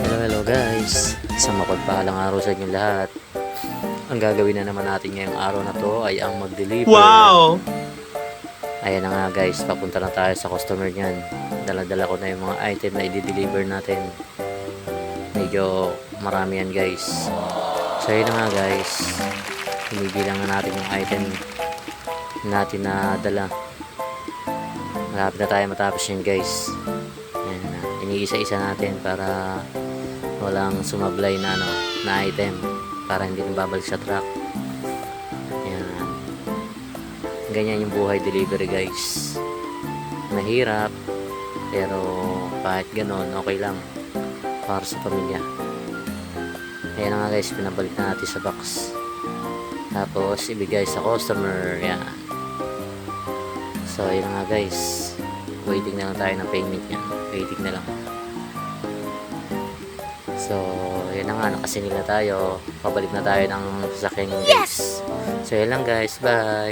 Hello, hello guys. Isang mapagpahalang araw sa inyong lahat. Ang gagawin na naman natin ngayong araw na to ay ang mag-deliver. Wow! Ayan na nga guys, papunta na tayo sa customer niyan. Dala-dala ko na yung mga item na i-deliver natin. Medyo marami yan guys. So yun na nga guys, binibilang na natin yung item natin na dala. Malapit na tayo matapos yun guys. Ayan na, iniisa-isa natin para walang sumablay na ano, na item para hindi na babalik sa truck. Ayan. Ganyan yung buhay delivery guys. Mahirap pero kahit ganon okay lang para sa pamilya. Ayan nga guys pinabalik na natin sa box. Tapos ibigay sa customer yan so ayan nga guys. Waiting na lang tayo ng payment niya. Waiting na lang so yan na nga nakasinil na tayo. Pabalik na tayo ng sasakyan yung guys so yan lang guys. Bye